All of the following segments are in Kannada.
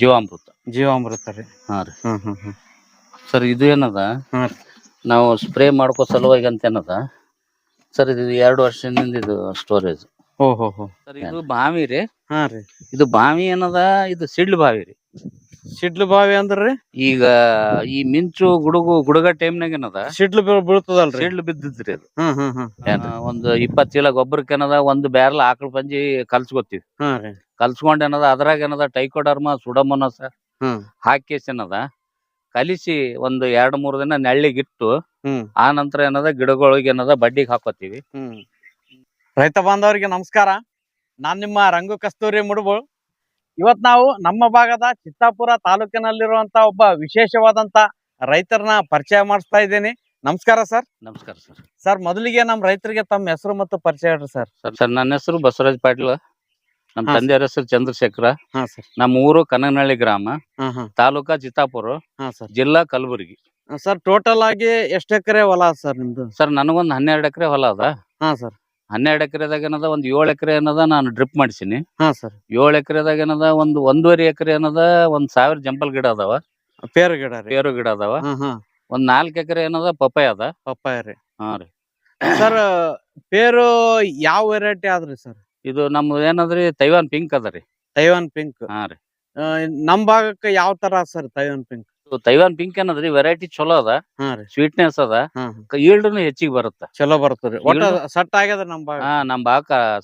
ಜೀವಾಮೃತ. ಜೀವಾಮೃತ ರೀ. ಹಾ ರೀ. ಹ್ಮ್ ಹ್ಮ್ ಹ್ಮ್. ಸರ್ ಇದು ಏನದ? ಹಾ ರೀ ನಾವು ಸ್ಪ್ರೇ ಮಾಡ್ಕೋ ಸಲುವಾಗಿ ಅಂತ ಏನದ? ಸರ್ ಇದು ಎರಡು ವರ್ಷದಿಂದ ಇದು ಸ್ಟೋರೇಜ್ ಓ ಹೋ ಹೋ. ಸರ್ ಇದು ಬಾವಿ ರೀ. ಹಾ ರೀ. ಇದು ಬಾವಿ ಏನದ? ಇದು ಸಿಡ್ಲು ಬಾವಿ ರೀ. ಸಿಡ್ಲು ಬಾವಿ ಅಂದ್ರಿ ಈಗ ಈ ಮಿಂಚು ಗುಡುಗು ಗುಡುಗ ಟೈಮ್ನಾಗ ಏನದ? ಸಿಡ್ಲು ಬೀಳ್- ಬೀಳ್ತದಲ್ರಿ ಸಿಡ್ಲು ಬಿದ್ದಿದ್ರಿ ಅದು. ಹ್ಮ್ ಹ್ಮ್ ಹ್ಮ್. ಆ, ಒಂದು ಇಪ್ಪತ್ ಚೀಲ ಗೊಬ್ಬರಕ್ಕೆ ಏನದ? ಒಂದು ಬ್ಯಾರಲ್ ಆಕಳ ಪಂಜಿ ಕಲ್ಸ್ಕೊತೀವಿ. ಹಾ ರೀ. ಕಲ್ಸ್ಕೊಂಡ್ ಏನದ ಅದ್ರಾಗ ಏನದ ಟೈಕೋಡರ್ಮ ಸರ್ ಹ್ಮ್. ಹಾಕೇಸ್ ಏನದ ಕಲಿಸಿ ಒಂದು ಎರಡ್ ಮೂರ್ ದಿನ ನೆಳ್ಳಿಗಿಟ್ಟು ಹ್ಮ್. ಆ ನಂತರ ಏನದ ಗಿಡಗಳಿಗೆ ಏನದ ಬಡ್ಡಿಗೆ ಹಾಕೋತೀವಿ. ಹ್ಮ್. ರೈತ ಬಾಂಧವರಿಗೆ ನಮಸ್ಕಾರ. ನಾನ್ ನಿಮ್ಮ ರಂಗು ಕಸ್ತೂರಿ ಮುಡುಬು. ಇವತ್ ನಾವು ನಮ್ಮ ಭಾಗದ ಚಿತ್ತಾಪುರ ತಾಲೂಕಿನಲ್ಲಿರುವಂತ ಒಬ್ಬ ವಿಶೇಷವಾದಂತ ರೈತರನ್ನ ಪರಿಚಯ ಮಾಡಿಸ್ತಾ ಇದ್ದೀನಿ. ನಮಸ್ಕಾರ ಸರ್. ನಮಸ್ಕಾರ ಸರ್. ಸರ್ ಮೊದಲಿಗೆ ನಮ್ಮ ರೈತರಿಗೆ ತಮ್ಮ ಹೆಸರು ಮತ್ತು ಪರಿಚಯ ಹೇಳ್ರಿ ಸರ್. ಸರ್ ಸರ್ ನನ್ನ ಹೆಸರು ಬಸವರಾಜ್ ಪಾಟೀಲ್. ನಮ್ಮ ತಂದೆ ತಂದೆಯವ್ರ ಹೆಸರು ಚಂದ್ರಶೇಖರ. ಹಾ ಸರ್. ನಮ್ಮ ಊರು ಕನಗನಹಳ್ಳಿ ಗ್ರಾಮ. ಹಾ ಹಾ. ತಾಲೂಕಾ ಚಿತ್ತಾಪುರ ಹಾ ಸರ್. ಜಿಲ್ಲಾ ಕಲಬುರಗಿ. ಸರ್ ಟೋಟಲ್ ಆಗಿ ಎಷ್ಟು ಎಕರೆ ಹೊಲ ಸರ್ ನಿಮ್ದು? ಸರ್ ನನಗೊಂದು ಹನ್ನೆರಡು ಎಕರೆ ಹೊಲ ಅದ. ಹಾ ಸರ್. ಹನ್ನೆರಡು ಎಕರೆದಾಗ ಏನದ ಒಂದು ಏಳು ಎಕರೆ ಏನದ ನಾನು ಡ್ರಿಪ್ ಮಾಡಿಸಿನಿ. ಹಾ ಸರ್. ಏಳು ಎಕರೆದಾಗ ಏನದ ಒಂದು ಒಂದೂವರೆ ಎಕರೆ ಏನದ ಒಂದ್ ಸಾವಿರ ಜಂಪಲ್ ಗಿಡ ಅದಾವ. ಪೇರು ಗಿಡ ರೀ. ಪೇರು ಗಿಡ ಅದಾವ. ಹಾ ಹಾ. ಒಂದ್ ನಾಲ್ಕು ಎಕರೆ ಏನದ ಪಪ್ಪಾಯ ಅದ. ಪಪ್ಪಾಯ ರೀ. ಹಾ ರೀ. ಸರ್ ಪೇರು ಯಾವ ವೆರೈಟಿ ಆದ್ರಿ ಸರ್? ಇದು ನಮ್ದು ಏನಾದ್ರಿ ತೈವಾನ್ ಪಿಂಕ್ ಅದರಿ ರೀ. ತೈವಾನ್ ಪಿಂಕ್ ಹಾ ರೀ. ನಮ್ ಭಾಗಕ್ಕೆ ಯಾವ ತರ ಸರ್ ತೈವಾನ್ ಪಿಂಕ್ ಇದು ತೈವಾನ್ ಪಿಂಕ್ ಏನದ್ರಿ ವೆರೈಟಿ ಚಲೋ ಅದ ಹಾ ರೀ. ಸ್ವೀಟ್ನೆಸ್ ಅದ ಹಾ ಈಲ್ಡ್ನು ಹೆಚ್ಚಿಗೆ ಬರುತ್ತೆ. ಚಲೋ ಬರ್ತದ್ರಿ ಒಟ್ಟ ಇವ್ರು- ಸಟ್ ಆಗ್ಯದ ನಮ್ ಭಾಗ? ಹಾ ನಮ್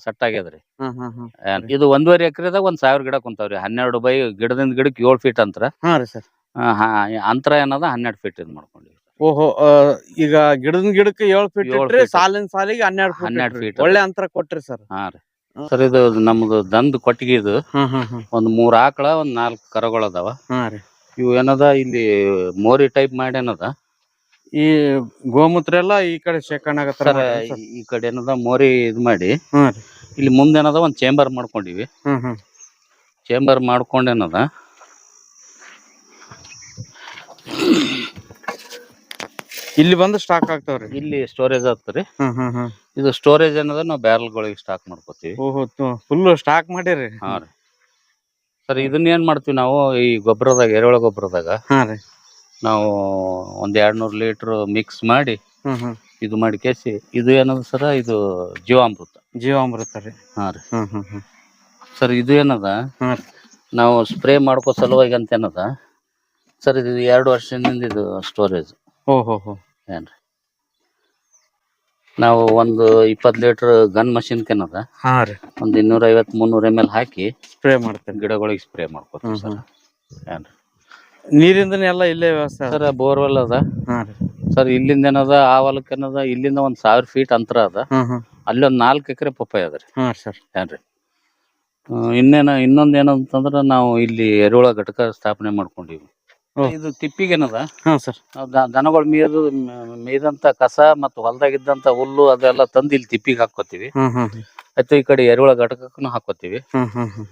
ಸೆಟ್ ಆಗ್ಯದ್ರಿ ಹಾ ಹಾ ಹಾ. ಏನ್ ಇದು ಒಂದೂವರೆ ಎಕರೆದಾಗ ಒಂದ್ ಸಾವಿರ ಗಿಡ ಕುಂತಾವ್ರಿ ಹನ್ನೆರಡು ಬೈ ಗಿಡದಿಂದ ಗಿಡಕ್ಕೆ ಏಳು ಫೀಟ್ ಅಂತರ. ಹಾ ರೀ ಸರ್. ಅಂತರ ಏನದ ಹನ್ನೆರಡು ಫೀಟ್ ಇದ್ ಮಾಡ್ಕೊಂಡಿವಿ. ಓಹೋ ಆ, ಈಗ ಗಿಡದ ಗಿಡಕ್ಕೆ ಏಳು ಫೀಟ್ ಏಳ್ ಇಟ್ರಿ feet. ಸಾಲಿನ ಸಾಲಿಗೆ ಹನ್ನೆರಡು ಫೀಟ್ ಹನ್ನೆರಡ್ ಇಟ್ರಿ. feet ಒಳ್ಳೆ ಅಂತರ ಕೊಟ್ರಿ ಸರ್. ಹಾ ರೀ. ಸರ್ ಇದು ನಮ್ದು ದಂದ್ ಕೊಟ್ಟಿಗೆ ಇದು. ಒಂದ್ ಮೂರ್ ಆಕಳ ಒಂದ್ ನಾಲ್ಕು ಕರಗಳ ಅದಾವ. ಹಾ ರೀ. ಇವು ಏನದ ಇಲ್ಲಿ ಮೋರಿ ಟೈಪ್ ಮಾಡಿ ಏನದ ಈ ಗೋಮೂತ್ರ ಎಲ್ಲ ಈ ಕಡೆ ಶೇಖರಣೆ ಆಗತ್ತಾರ ಸರ್ ಈ ಕಡೆ ಏನದ ಮೋರಿ ಇದ್ ಮಾಡಿ. ರೀ. ಇಲ್ಲಿ ಮುಂದೆ ಏನದ ಒಂದ್ ಚೇಂಬರ್ ಮಾಡ್ಕೊಂಡಿವಿ. ಹ್ಮ್ ಹ್ಮ್. ಚೇಂಬರ್ ಮಾಡ್ಕೊಂಡ್ ಏನದ? ಇಲ್ಲಿ ಬಂದು ಸ್ಟಾಕ್ ಆಗ್ತಾವ್ರಿ? ಇಲ್ಲಿ ಸ್ಟೋರೇಜ್ ಆಗ್ತರಿ ಹ್ಮ್ ಹ್ಮ್ ಹ್ಮ್. ಇದು ಸ್ಟೋರೇಜ್ ಅನ್ನೋದ್ ನಾವು ಬ್ಯಾರಲ್ಗಳಿಗೆ ಸ್ಟಾಕ್ ಮಾಡ್ಕೋತೀವಿ. ಓಹೋ ಫುಲ್ ಸ್ಟಾಕ್ ಮಾಡಿರಿ? ಹಾ ರೀ. ಸರ್ ಇದನ್ನ ಏನ್ ಮಾಡ್ತೀವಿ ನಾವು ಈ ಗೊಬ್ಬರದಾಗ ಎರೆಹುಳ ಗೊಬ್ಬರದಾಗ ಹಾ ರೀ. ನಾವು ಒಂದ್ ಎರಡ್ ನೂರ್ ಲೀಟರ್ ಮಿಕ್ಸ್ ಮಾಡಿ ಹ್ಮ್ ಹ್ಮ್. ಇದು ಮಾಡಿ ಕೇಸಿ ಇದು ಏನದ ಸರ ಇದು ಜೀವಾಮೃತ. ಜೀವಾಮೃತ ರೀ. ಹಾ ರೀ. ಹ್ಮ್ ಹ್ಮ್ ಹ್ಮ್. ಸರ್ ಇದು ಏನದ? ಹಾ ರೀ. ನಾವು ಸ್ಪ್ರೇ ಮಾಡ್ಕೋ ಸಲುವಾಗಿ ಅಂತ ಏನದ? ಸರ್ ಇದು ಎರಡು ವರ್ಷದಿಂದ ಇದು ಸ್ಟೋರೇಜ್ ಓ ಹೋ ಹೋ. ಏನ್ರಿ? ನಾವು ಒಂದು ಇಪ್ಪತ್ತು ಲೀಟರ್ ಗನ್ ಮಷಿನ್ ಕೆನದ. ಹಾ ರೀ. ಒಂದು ಇನ್ನೂರ ಐವತ್ ಮುನ್ನೂರ ಎಂ ಎಲ್ ಹಾಕಿ ಸ್ಪ್ರೇ ಮಾಡ್ತೇನೆ ಗಿಡಗಳಿಗೆ ಸ್ಪ್ರೇ ಮಾಡ್ಕೋತೀವಿ ಸರ್. ಏನ್ರಿ? ನೀರಿಂದ ಎಲ್ಲ ಇಲ್ಲೇ ವ್ಯವಸ್ಥೆ ಸರ್ ಬೋರ್ವೆಲ್ ಅದ. ಹಾ ರೀ. ಸರ್ ಇಲ್ಲಿಂದ ಏನದ ಆ ಹೊಲಕ್ಕೆ ಏನದ ಇಲ್ಲಿಂದ ಒಂದ್ ಸಾವಿರ ಫೀಟ್ ಅಂತರ ಅದ. ಅಲ್ಲಿ ಒಂದ್ ನಾಲ್ಕು ಎಕರೆ ಪಪ್ಪಾಯ ಅದ ರೀ. ಹಾ ಸರ್. ಏನ್ರಿ? ಆ, ಇನ್ನೇನ ಇನ್ನೊಂದ್ ಏನಂತಂದ್ರ ನಾವು ಇಲ್ಲಿ ಎರೆಹುಳ ಘಟಕ ಸ್ಥಾಪನೆ ಮಾಡ್ಕೊಂಡಿವಿ. ಇದು ತಿಪ್ಪಿಗೇನದ? ಹಾ ಸರ್. ದನಗಳು ಮೇಯ್ದು ಮ- ಮೇಯ್ದಂತ ಕಸ ಮತ್ತು ಹೊಲದಾಗಿದ್ದಂತ ಹುಲ್ಲು ಅದೆಲ್ಲ ತಂದು ಇಲ್ಲಿ ತಿಪ್ಪಿಗೆ ಹಾಕೋತೀವಿ ಆಯ್ತು ಈ ಕಡೆ ಎರೆಹುಳ ಘಟಕನು ಹಾಕೋತೀವಿ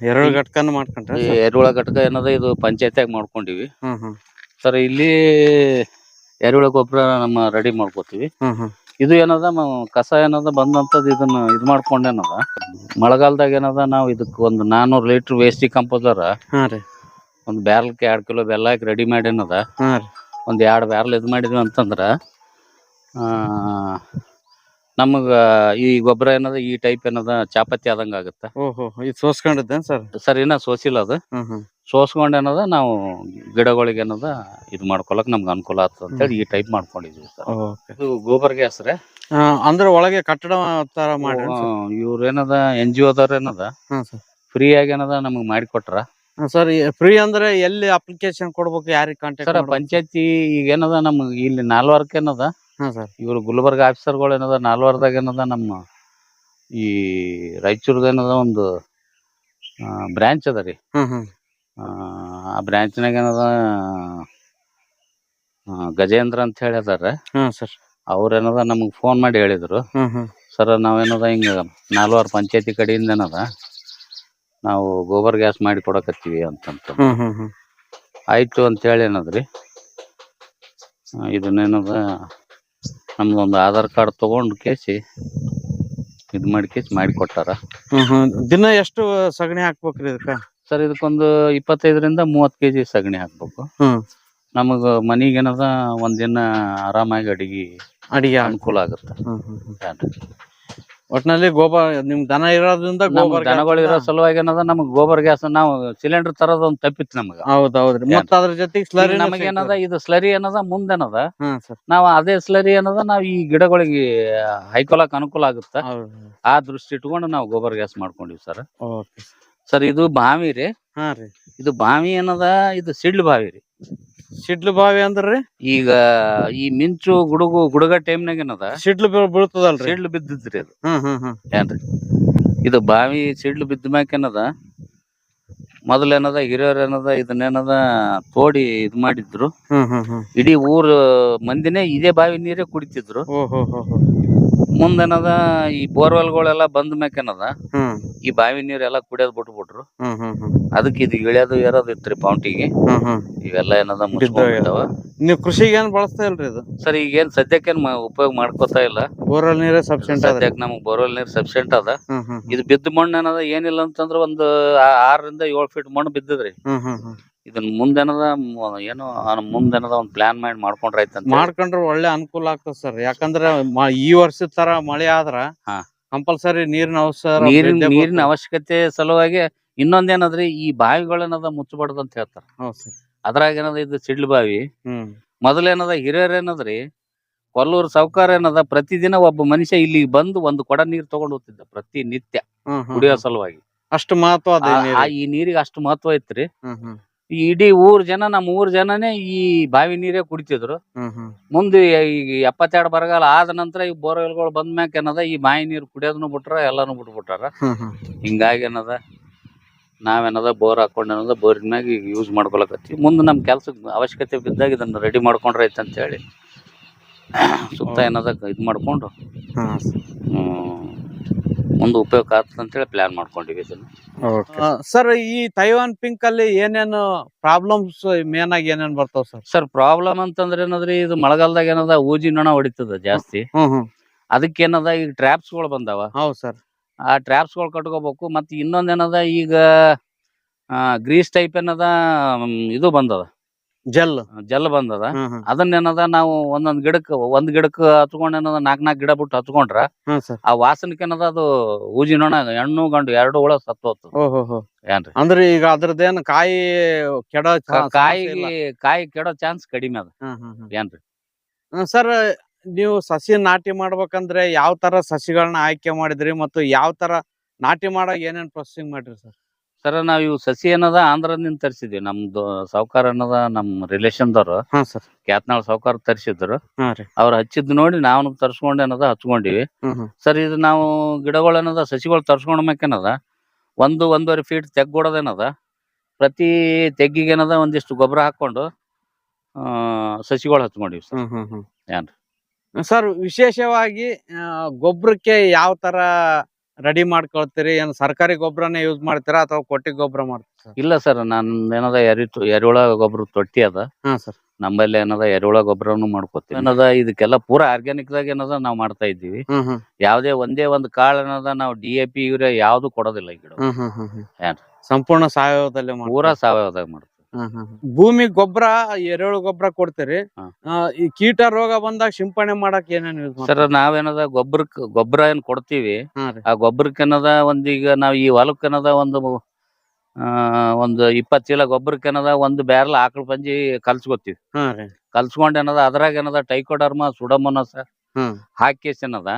ಎರಡು ಘಟಕನ ಮಾಡ್ಕೊಂಡ್ರೆ ಎರೆಹುಳ ಘಟಕ ಏನದ ಇದು ಪಂಚಾಯತಿಯಾಗಿ ಮಾಡ್ಕೊಂಡಿವಿ. ಸರ್ ಇಲ್ಲಿ ಎರೆಹುಳ ಗೊಬ್ಬರ ನಮ್ಮ ರೆಡಿ ಮಾಡ್ಕೋತೀವಿ. ಇದು ಏನದ ಕಸ ಏನದ ಬಂದಂತದ್ ಇದನ್ನ ಇದು ಮಾಡ್ಕೊಂಡೇನದ ಮಳೆಗಾಲದಾಗ ಏನದ ನಾವು ಇದಕ್ಕೆ ಒಂದು ನಾನೂರು ಲೀಟರ್ ವೇಸ್ಟಿ ಕಂಪೋಸರ್ ಒಂದು ಬ್ಯಾರಲ್ಗೆ ಎರಡ್ ಕಿಲೋ ಬೆಲ್ಲ ಹಾಕಿ ರೆಡಿ ಮಾಡಿ ಹಾ ರೀ. ಒಂದು ಎರಡು ಬ್ಯಾರಲ್ ಇದು ಮಾಡಿದ್ವಿ ಅಂತಂದ್ರ ಆ, ನಮಗ ಈ ಗೊಬ್ಬರ ಏನದ ಈ ಟೈಪ್ ಏನದ ಚಾಪತ್ತಿ ಆದಂಗ ಆಗುತ್ತೆ. ಓಹೋ ಇದು ಸೋಸ್ಕೊಂಡಿದ್ದೇನ್ ಸರ್? ಸರ್ ಇನ್ನ ಸೋಸಿಲ್ಲ ಅದು. ಹ್ಮ್ ಹ್ಮ್. ಸೋಸ್ಕೊಂಡ್ ಏನದ ನಾವು ಗಿಡಗಳಿಗೆ ಏನದ ಇದು ಮಾಡ್ಕೊಳಕ್ ನಮ್ಗೆ ಅನುಕೂಲ ಆತದ್ ಅಂತ ಹೇಳಿ ಈ ಟೈಪ್ ಮಾಡ್ಕೊಂಡಿದ್ವಿ ಸರ್. ಓಕೆ. ಇದು ಗೋಬರ್ ಗ್ಯಾಸ್ ರೀ ಅಂದ್ರೆ ಒಳಗೆ ಕಟ್ಟಡ ತರ ಮಾಡಿ ಇವ್ರ ಏನದ ಎನ್ ಜಿ ಓದವ್ರ ಏನದ ಹಾ ಸರ್. ಫ್ರೀ ಆಗಿ ಏನದ ನಮಗ್ ಮಾಡಿಕೊಟ್ರ ಸರ್ ಫ್ರೀ ಅಂದ್ರೆ ಎಲ್ಲಿ ಅಪ್ಲಿಕೇಶನ್ ಕೊಡ್ಬೇಕು ಯಾರಿಗೆ ಸರ್ ಕಾಂಟ್ಯಾಕ್ಟ್ ಪಂಚಾಯತಿ ಈಗ ಏನದ ನಮ್ ಇಲ್ಲಿ ನಾಲ್ವರ್ಕ್ ಏನದ? ಹಾ ಸರ್. ಇವ್ರು ಗುಲ್ಬರ್ಗ ಆಫೀಸರ್ಗಳು ಏನದ ನಾಲ್ವರ್ದಾಗ ಏನದ ನಮ್ಮ ಈ ರಾಯಚೂರ್ದ ಏನದ ಒಂದು ಬ್ರಾಂಚ್ ಅದ ರೀ. ಹ್ಮ್ ಹ್ಮ್. ಆ, ಬ್ರಾಂಚ್ನಾಗ ಏನದ ಆ, ಗಜೇಂದ್ರ ಅಂತ ಹೇಳಿ ಅದಾರ. ಹಾ ಸರ್. ಅವ್ರ ಏನದ ನಮಗ್ ಫೋನ್ ಮಾಡಿ ಹೇಳಿದ್ರು. ಹ್ಮ್ ಹ್ಮ್. ಸರ್ ನಾವೇನದ ಹಿಂಗ ನಾಲ್ವಾರು ಪಂಚಾಯತಿ ಕಡೆಯಿಂದ ಏನದ ನಾವು ಗೋಬರ್ ಗ್ಯಾಸ್ ಮಾಡಿ ಕೊಡಕತ್ತೀವಿ ಅಂತಂತ. ಹ್ಮ್ ಹ್ಮ್ ಹ್ಮ್. ಆಯ್ತು ಅಂತ ಹೇಳಿ ಏನದ್ರಿ? ಆ, ಇದನ್ನೇನದ ನಮ್ದೊಂದು ಆಧಾರ್ ಕಾರ್ಡ್ ತಗೊಂಡು ಕೇಸಿ ಇದು ಮಾಡಿ ಕೇಸಿ ಮಾಡಿ ಕೊಟ್ಟಾರ. ಹ್ಮ್ ಹ್ಮ್. ದಿನ ಎಷ್ಟು ಸಗಣಿ ಹಾಕ್ಬೇಕ್ರಿ ಇದಕ್ಕ? ಸರ್ ಇದಕ್ಕೊಂದು ಇಪ್ಪತ್ತೈದರಿಂದ ಮೂವತ್ತು ಕೆಜಿ ಸಗಣಿ ಹಾಕ್ಬೇಕು. ಹ್ಮ್. ನಮಗ ಮನಿಗೆ ಏನದ ಒಂದಿನ ಆರಾಮಾಗಿ ಅಡಿಗೆ ಅಡಿಗೆ ಅನುಕೂಲ ಆಗುತ್ತೆ. ಹ್ಮ್ ಹ್ಮ್ ಹ್ಮ್. ಒಟ್ನಲ್ಲಿ ಗೋಬರ್ ನಿಮ್ ದನ ಇರೋದ್ರಿಂದ ನಮ್ಗ್ ಗೋಬರ್ ದನಗಳು ಇರೋ ಸಲುವಾಗಿ ಏನದ ನಮಗ್ ಗೋಬರ್ ಗ್ಯಾಸ್ ನಾವು ಸಿಲಿಂಡರ್ ತರೋದ್ ಒಂದ್ ತಪ್ಪಿತ್ತು ನಮಗ. ಹೌದ್ ಹೌದ್ರಿ ಮತ್ತ ಅದ್ರ ಜೊತೆಗೆ ಸ್ಲರಿ ನಮಗೇನದ ಇದು ಸ್ಲರಿ ಏನದ ಮುಂದೇನದ ಸರ್. ನಾವು ಅದೇ ಸ್ಲರಿ ಏನದ ನಾವ್ ಈ ಗಿಡಗಳಿಗೆ ಹೈಕೊಳಕ್ ಅನುಕೂಲ ಆಗುತ್ತ? ಆ ದೃಷ್ಟಿ ಇಟ್ಕೊಂಡು ನಾವು ಗೋಬರ್ ಗ್ಯಾಸ್ ಮಾಡ್ಕೊಂಡಿವಿ ಸರ್. ಓಕೆ ಸರ್ ಇದು ಬಾವಿ ರೀ. ಹಾ ರೀ. ಇದು ಬಾವಿ ಏನದ? ಇದು ಸಿಡ್ಲು ಬಾವಿ ರೀ. ಸಿಡ್ಲು ಬಾವಿ ಅಂದ್ರಿ ಈಗ ಈ ಮಿಂಚು ಗುಡುಗು ಗುಡುಗ ಟೈಮ್ನಾಗ ಏನದ? ಸಿಡ್ಲು ಬೀಳ್ತದಲ್ ಬೀಳ್ತದಲ್ರಿ. ಸಿಡ್ಲು ಬಿದ್ದಿದ್ರಿ ಅದು. ಹ್ಮ್ ಹ್ಮ್ ಹ್ಮ್ ಏನ್ರಿ? ಇದು ಬಾವಿ ಸಿಡ್ಲು ಬಿದ್ದ ಮ್ಯಾಕ ಏನದ? ಮೊದಲೇನದ ಹಿರಿಯರ್ ಏನದ? ಇದನ್ನೇನದ ತೋಡಿ ಇದ್ ಮಾಡಿದ್ರು. ಹ್ಮ್ ಹ್ಮ್ ಹ್ಮ್. ಇಡೀ ಊರು ಮಂದಿನೇ ಇದೇ ಬಾವಿ ನೀರೇ ಕುಡಿತಿದ್ರು. ಓ ಹೋ ಹೋ ಹೋ. ಮುಂದೇನದ ಈ ಬೋರ್ವೆಲ್ಗಳೆಲ್ಲ ಬಂದ ಮ್ಯಾಕ ಏನದ ಹ್ಮ್. ಈ ಬಾವಿ ನೀರೆಲ್ಲ ಕುಡಿಯೋದ್ ಬಿಟ್ಬಿಟ್ರು. ಹ್ಮ್ ಹ್ಮ್ ಹ್ಮ್. ಅದಕ್ಕೆ ಇದು ಇಳಿಯೋದು ಏರೋದು ಇತ್ರಿ ಪೌಂಟಿಗೆ. ಹ್ಮ್ ಹ್ಮ್. ಇವೆಲ್ಲ ಏನದ. ಮುಚ್ಕೊಂಡ್ಬಿಟ್ಟಾವ ನೀವು ಕೃಷಿಗೆ ಏನ್ ಬಳಸ್ತಾ ಇಲ್ರಿ ಇದು? ಸರ್ ಈಗೇನ್ ಸದ್ಯಕ್ಕೇನ್ ಮ- ಉಪಯೋಗ ಮಾಡ್ಕೋತಾ ಇಲ್ಲ. ಬೋರ್ವೆಲ್ ನೀರೇ ಸಫಿಶಿಯಂಟ್ ಅದ ಸದ್ಯಕ್ಕೆ ನಮಗ್ ಬೋರ್ವೆಲ್ ನೀರ್ ಸಫಿಶಿಯಂಟ್ ಅದ. ಹ್ಮ್ ಹ್ಮ್ ಇದು ಬಿದ್ದ ಮಣ್ಣು ಏನದ ಏನಿಲ್ಲ ಅಂತಂದ್ರ ಒಂದು ಆ- ಆರರಿಂದ ಏಳು ಫೀಟ್ ಮಣ್ಣು ಬಿದ್ದದ್ರಿ. ಹ್ಮ್ ಹ್ಮ್ ಹ್ಮ್. ಇದನ್ನ ಮುಂದೆನದ ಏನೋ ಮುಂದೆ ಮುಂದೆನದ ಒಂದ್ ಪ್ಲಾನ್ ಮಾಡಿ ಮಾಡ್ಕೊಂಡ್ರ ಆಯ್ತಂತ ಮಾಡ್ಕೊಂಡ್ರೆ ಒಳ್ಳೆ ಅನುಕೂಲ ಆಗ್ತದ ಸರ್. ಯಾಕಂದ್ರೆ ಮ- ಈ ವರ್ಷದ ತರ ಮಳೆ ಆದ್ರ ಹಾ. ಕಂಪಲ್ಸರಿ ನೀರಿನ ಅವಸರ ನೀರಿನ ಅವಶ್ಯಕತೆ ಸಲುವಾಗಿ ಇನ್ನೊಂದೇನದ್ರಿ ಈ ಬಾವಿಗಳೇನದ ಮುಚ್ಚಬಾರ್ದು ಅಂತ ಹೇಳ್ತಾರ. ಅದ್ರಾಗ ಏನದ ಇದು ಸಿಡ್ಲು ಬಾವಿ. ಹ್ಮ್. ಮೊದಲೇನದ ಹಿರಿಯರ್ ಏನದ್ರಿ ಕೊಲ್ಲೂರು ಸಾವ್ಕಾರ ಏನದ ಪ್ರತಿದಿನ ಒಬ್ಬ ಮನುಷ್ಯ ಇಲ್ಲಿ ಬಂದು ಒಂದು ಕೊಡ ನೀರ್ ತಗೊಂಡ್ ಹೋಗ್ತಿದ್ದ ಪ್ರತಿ ನಿತ್ಯ ಹ್ಮ್ ಹ್ಮ್ ಕುಡಿಯೋ ಹ್ಮ್. ಸಲುವಾಗಿ. ಅಷ್ಟು ಮಹತ್ವ ಅದ ಈ ಆ- ನೀರಿಗೆ. ಈ ನೀರಿಗೆ ಅಷ್ಟು ಮಹತ್ವ ಐತ್ರಿ. ಹ್ಮ್ ಹ್ಮ್. ಈ ಇಡೀ ಊರ್ ಜನ ನಮ್ಮ ಊರ್ ಜನನೇ ಈ ಬಾವಿ ನೀರೇ ಕುಡಿತಿದ್ರು. ಹ್ಮ್ ಹ್ಮ್. ಮುಂದೆ ಈಗ ಎಪ್ಪತ್ತೆರಡು ಬರಗಾಲ ಆದ ನಂತರ ಈ ಬೋರ್ವೆಲ್ಗಳು ಬಂದ ಮ್ಯಾಕ ಏನದ ಈ ಬಾವಿ ನೀರು ಕುಡಿಯೋದನ್ನು ಬಿಟ್ರ ಎಲ್ಲಾನು ಬಿಟ್ಬಿಟ್ಟಾರ. ಹ್ಮ್ ಹ್ಮ್. ಹಿಂಗಾಗಿ ಏನದ ನಾವೇನದ ಬೋರ್ ಹಾಕೊಂಡ್ ಏನದ ಬೋರಿನ ಮ್ಯಾಗ ಈಗ ಯೂಸ್ ಮಾಡ್ಕೊಳಕತ್ತಿ ಮುಂದೆ ನಮ್ಮ ಕೆಲ್ಸಕ್ಕೆ ಅವಶ್ಯಕತೆ ಬಿದ್ದಾಗ ಇದನ್ನ ರೆಡಿ ಮಾಡ್ಕೊಂಡ್ರೆ ಐತೆ ಅಂತ ಹೇಳಿ ಸುತ್ತ ಏನದ ಇದು ಮಾಡ್ಕೊಂಡು. ಹಾ ಮುಂದೆ ಉಪಯೋಗ ಆಗ್ತದೆ ಅಂತೇಳಿ ಪ್ಲಾನ್ ಮಾಡ್ಕೊಂಡಿವಿ ಇದನ್ನ. ಸರ್ ಈ ತೈವಾನ್ ಪಿಂಕ್ ಅಲ್ಲಿ ಏನೇನು ಪ್ರಾಬ್ಲಮ್ಸ್ ಮೇನ್ ಆಗಿ ಏನೇನ್ ಬರ್ತಾವ ಸರ್ ಸರ್ ಪ್ರಾಬ್ಲಮ್ ಅಂತಂದ್ರೆ ಏನದ್ರಿ ಇದು ಮಳೆಗಾಲದಾಗ ಏನದ ಊಜಿ ನೊಣ ಹೊಡಿತದ ಜಾಸ್ತಿ. ಹ್ಮ್ ಹ್ಮ್ ಅದಕ್ಕೆ ಏನದ ಈಗ ಟ್ರ್ಯಾಪ್ಸ್ಗಳು ಬಂದಾವ. ಹೌದ್ ಸರ್ ಆ ಟ್ರ್ಯಾಪ್ಸ್ಗಳು ಕಟ್ಕೋಬೇಕು ಮತ್ತೆ ಇನ್ನೊಂದ್ ಏನದ ಈಗ ಗ್ರೀಸ್ ಟೈಪ್ ಏನದ ಮ್, ಇದು ಬಂದದ. ಜೆಲ್. ಜಲ್ ಬಂದದ. ಅದನ್ನ ಏನದ ನಾವು ಒಂದೊಂದ್ ಗಿಡಕ್ ಒಂದ್ ಗಿಡಕ್ ಹಚ್ಕೊಂಡ್ ಏನದ ನಾಕ್ ನಾಕ್ ಗಿಡ ಬಿಟ್ಟು ಹಚ್ಕೊಂಡ್ರ ಆ ವಾಸನಕ್ಕೆ ಏನದ ಅದು ಊಜಿ ನೋಣ ಹೆಣ್ಣು ಗಂಡು ಎರಡು ಹುಳ ಸತ್ತು ಹೋಗ್ತದ ಏನ್ರಿ? ಅಂದ್ರೆ ಈಗ ಅದ್ರದ್ದೇನ್ ಕಾಯಿ ಕೆಡೋ ಕಾಯಿ ಕಾಯಿ ಕೆಡೋ ಚಾನ್ಸ್ ಕಡಿಮೆ ಅದ. ಏನ್ರಿ? ಸರ್ ನೀವು ಸಸಿ ನಾಟಿ ಮಾಡ್ಬೇಕಂದ್ರೆ ಯಾವ ತರ ಸಸಿಗಳನ್ನ ಆಯ್ಕೆ ಮಾಡಿದ್ರಿ ಮತ್ತು ಯಾವ ತರ ನಾಟಿ ಮಾಡೋ ಏನೇನ್ ಪ್ರೊಸೆಸಿಂಗ್ ಮಾಡ್ರಿ ಸರ್? ಸರ ನಾವ್ ಇವು ಸಸಿ ಏನದ ಆಂಧ್ರದಿಂದ ತರಿಸಿದ್ವಿ. ನಮ್ದು ಸಾವ್ಕಾರ ಅನ್ನದ ನಮ್ ರಿಲೇಷನ್ದವ್ರು ಹಾ ಸರ್. ಕ್ಯಾತ್ನಾಳ್ ಸಾವ್ಕಾರ ತರಿಸಿದ್ರು. ಅವ್ರ ರೀ. ಅವ್ರು ಹಚ್ಚಿದ್ ನೋಡಿ ನಾವು ತರ್ಸ್ಕೊಂಡ್ ಏನದ ಹಚ್ಕೊಂಡಿವಿ ಹ್ಮ್ ಹ್ಮ್. ಸರ್ ಇದು ನಾವು ಗಿಡಗಳು ಏನದ ಸಸಿಗಳು ತರ್ಸ್ಕೊಂಡ್ ಏನದ ಒಂದು ಒಂದೂವರೆ ಫೀಟ್ ತೆಗ್ಗೊಡೋದೇನದ ಪ್ರತಿ ತೆಗ್ಗಿಗೆ ಏನದ ಒಂದಿಷ್ಟು ಗೊಬ್ಬರ ಹಾಕೊಂಡು ಆ ಸಸಿಗಳು ಹಚ್ಕೊಂಡಿವಿ ಸರ್. ಹ್ಮ್ ಹ್ಮ್ ಹ್ಮ್. ಏನ್ರಿ? ಸರ್ ವಿಶೇಷವಾಗಿ ಆ, ಗೊಬ್ಬರಕ್ಕೆ ಯಾವ ತರ ರೆಡಿ ಮಾಡ್ಕೊಳ್ತೀರಿ ಏನ್ ಸರ್ಕಾರಿ ಗೊಬ್ಬರನೇ ಯೂಸ್ ಮಾಡ್ತೀರಾ ಅಥವಾ ಕೊಟ್ಟಿಗೆ ಗೊಬ್ಬರ ಮಾಡ್ತೀರಾ ಇಲ್ಲ ಸರ್ ನಾನು ಏನದ ಎರಿ ಎರೆಹುಳ ಗೊಬ್ಬರ ತೊಟ್ಟಿ ಅದ. ಹಾ ಸರ್. ನಮ್ಮಲ್ಲಿ ಏನದ ಎರೆಹುಳ ಗೊಬ್ಬರನು ಮಾಡ್ಕೊತೀವಿ. ಏನದ ಇದಕ್ಕೆಲ್ಲ ಪೂರಾ ಆರ್ಗ್ಯಾನಿಕ್ ದಾಗ ಏನದ ನಾವು ಮಾಡ್ತಾ ಇದ್ದೀವಿ. ಹ್ಮ್ ಹ್ಮ್. ಯಾವುದೇ ಒಂದೇ ಒಂದು ಕಾಳ ಏನದ ನಾವು ಡಿ ಎ ಪಿ ಯೂರಿಯಾ ಯಾವ್ದು ಕೊಡೋದಿಲ್ಲ ಈ ಗಿಡ ಹ್ಮ್ ಹ್ಮ್ ಹ್ಮ್ ಹ್ಮ್. ಏನ್ರಿ? ಸಂಪೂರ್ಣ ಸಾವಯವದಲ್ಲಿ ಮಾಡ್ತೀರಾ? ಪೂರಾ ಸಾವಯವದಾಗ ಮಾಡ್ತೀವಿ. ಭೂಮಿ ಗೊಬ್ಬರ ಎರೆಹುಳು ಗೊಬ್ಬರ ಕೊಡ್ತೀರಿ. ಹಾ. ಈ ಕೀಟ ರೋಗ ಬಂದಾಗ ಸಿಂಪಡಣೆ ಮಾಡಕ್ ಏನೇನ್ ಯೂಸ್ ಸರ್ ನಾವೇನದ ಗೊಬ್ಬರಕ್ ಗೊಬ್ಬರ ಏನ್ ಕೊಡ್ತೀವಿ ರೀ. ಆ ಗೊಬ್ಬರಕ್ಕೇನದ ಒಂದ್ ಈಗ ನಾವ್ ಈ ಹೊಲಕ್ಕೇನದ ಒಂದು ಆ ಒಂದು ಇಪ್ಪತ್ ಚೀಲ ಗೊಬ್ಬರಕ್ಕೇನದ ಒಂದು ಬ್ಯಾರಲ್ ಆಕಳ ಪಂಜಿ ಕಲ್ಸ್ಕೊತೀವಿ. ಕಲ್ಸ್ಕೊಂಡ್ ಏನದ ಅದ್ರಾಗ ಏನದ ಟೈಕೋಡರ್ಮ ಸುಡಮೋನಸ್ ಹ್ಮ್ ಹಾಕಿ ಏನದ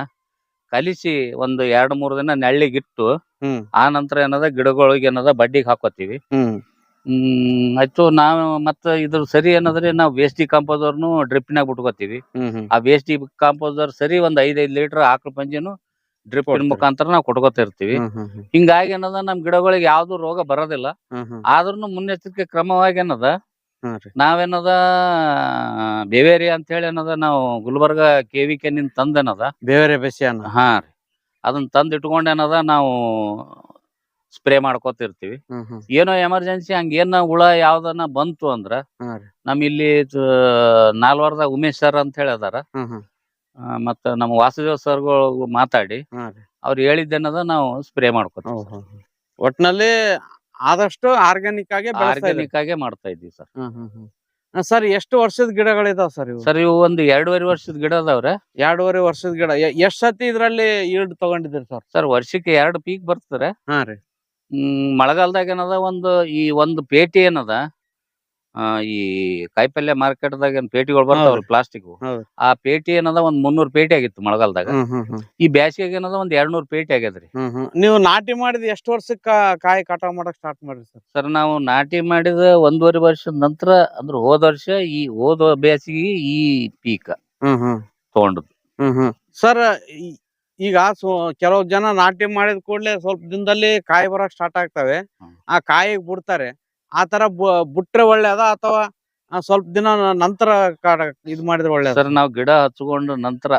ಕಲಿಸಿ ಒಂದು ಎರಡ್ ಮೂರ್ ದಿನ ನೆಳ್ಳಿಗಿಟ್ಟು ಹ್ಮ್. ಆ ನಂತರ ಏನದ ಗಿಡಗಳಿಗೆ ಏನದ ಬಡ್ಡಿಗೆ ಹಾಕೋತೀವಿ. ಹ್ಮ್. ಹ್ಮ್ ಆಯ್ತು ನಾವ್ ಮತ್ತ ಇದ್ರ ಸರಿ ಏನಂದ್ರೆ ನಾವು ವೇಸ್ಟಿ ಕಾಂಪೋಸರ್ನು ಡ್ರಿಪ್ನಾಗ ಬಿಟ್ಕೋತೀವಿ. ಆ ವೇಸ್ಟಿ ಕಾಂಪೋಸರ್ ಸರಿ ಒಂದ್ ಐದೈದ್ ಲೀಟರ್ ಆಕಳ ಪಂಜಿನು ಡ್ರಿಪ್. ಮುಖಾಂತರ ನಾವು ಹ್ಮ್ ಹ್ಮ್ ಹಿಂಗಾಗಿ ಏನದ ನಮ್ ಗಿಡಗಳಿಗೆ ಯಾವ್ದು ರೋಗ ಬರೋದಿಲ್ಲ. ಆದ್ರೂನು ಮುನ್ನೆಚ್ಚರಿಕೆ ಕ್ರಮವಾಗಿ ಏನದ ನಾವೇನದ ಬೇವೇರಿ ಅಂತ ಹೇಳಿ ಏನದ ನಾವು ಗುಲ್ಬರ್ಗ ಕೆ ವಿ ಕೆನಿಂದ ತಂದೇನದ ಬೇವೇರಿ ಬೆಸಿಯನ್ನ ಹಾ ರೀ. ಅದನ್ನ ತಂದ್ ಇಟ್ಕೊಂಡೇನದ ನಾವು ಸ್ಪ್ರೇ ಮಾಡ್ಕೋತಿರ್ತೀವಿ. ಏನೋ ಎಮರ್ಜೆನ್ಸಿ ಹಂಗೇನ ಹುಳ ಯಾವ್ದನ ಬಂತು ಅಂದ್ರ ನಮ್ ಇಲ್ಲಿ ನಾಲ್ವಾರದಾಗ ಉಮೇಶ್ ಸರ್ ಅಂತ ಹೇಳಿ ಅದಾರ. ಮತ್ತ ನಮ್ಮ ವಾಸುದೇವ್ ಸರ್ಗಳು ಮಾತಾಡಿ ಅವ್ರು ಹೇಳಿದ್ದೇನದ ನಾವು ಸ್ಪ್ರೇ ಮಾಡ್ಕೊತೀವಿ ಒಟ್ನಲ್ಲಿ ಆದಷ್ಟು ಆರ್ಗ್ಯಾನಿಕ್ ಆಗಿ. ಆರ್ಗ್ಯಾನಿಕ್ ಆಗಿ ಮಾಡ್ತಾ ಇದ್ವಿ ಸರ್. ಸರ್ ಎಷ್ಟು ವರ್ಷದ ಗಿಡಗಳಿದಾವ್ ಸರ್ ಇವು? ಸರ್ ಇವು ಒಂದು ಎರಡೂವರೆ ವರ್ಷದ ಗಿಡ ಅದಾವ್ರೆ. ಎರಡೂವರೆ ವರ್ಷದ ಗಿಡ. ಎಷ್ಟ್ ಸತಿ ಇದ್ರಲ್ಲಿ ಈಲ್ಡ್ ತಗೊಂಡಿದ್ರಿ ಸರ್? ಸರ್ ವರ್ಷಕ್ಕೆ ಎರಡು ಪೀಕ್ ಬರ್ತಾರೆ ಹಾ ರೀ. ಮಳೆಗಾಲದಾಗ ಏನದ ಒಂದು ಈ ಒಂದು ಪೇಟಿ ಏನದ? ಆ, ಈ ಕಾಯಿಪಲ್ಯ ಮಾರ್ಕೆಟ್ದಾಗ ಏನ್ ಪೇಟಿಗಳು ಬರ್ತಾವಲ್ಲ ಹೌದ್ರಿ. ಪ್ಲಾಸ್ಟಿಕ್ ಹೌದು. ಆ ಪೇಟಿ ಏನದ ಒಂದ್ ಮುನ್ನೂರ್ ಪೇಟಿ ಆಗಿತ್ತು ಮಳೆಗಾಲದಾಗ. ಹ್ಮ್ ಹ್ಮ್ ಹ್ಮ್. ಈ ಬ್ಯಾಸಿಗೆ ಏನದ ಒಂದ್ ಎರಡ್ನೂರ್ ಪೇಟಿ ಆಗ್ಯದ್ರಿ. ಹ್ಮ್ ಹ್ಮ್. ನೀವು ನಾಟಿ ಮಾಡಿದ ಎಷ್ಟು ವರ್ಷಕ್ಕ ಕಾಯಿ ಕಟಾವ್ ಮಾಡಕ್ ಸ್ಟಾರ್ಟ್ ಮಾಡ್ರಿ ಸರ್? ಸರ್ ನಾವು ನಾಟಿ ಮಾಡಿದ ಒಂದೂವರೆ ವರ್ಷದ ನಂತರ ಅಂದ್ರೆ ಹೋದ ವರ್ಷ ಈ ಹೋದ ಬ್ಯಾಸಿಗೆ ಈ ಪೀಕ್ ಹ್ಮ್ ಹ್ಮ್. ತಗೊಂಡದ್ದು. ಹ್ಮ್ ಹ್ಮ್. ಸರ್ ಈಗ ಸೊ ಕೆಲವು ಜನ ನಾಟಿ ಮಾಡಿದ ಕೂಡಲೇ ಸ್ವಲ್ಪ ದಿನದಲ್ಲಿ ಕಾಯಿ ಬರಕ್ ಸ್ಟಾರ್ಟ್ ಆಗ್ತವೆ. ಆ ಕಾಯಿಗೆ ಬಿಡ್ತಾರೆ. ಆ ತರ ಬಿಟ್ರೆ ಒಳ್ಳೇದ ಅಥವಾ ಸ್ವಲ್ಪ ದಿನ ನಂತರ ಇದು ಮಾಡಿದ್ರೆ ಒಳ್ಳೇದ? ಸರ್ ನಾವು ಗಿಡ ಹಚ್ಕೊಂಡು ನಂತರ.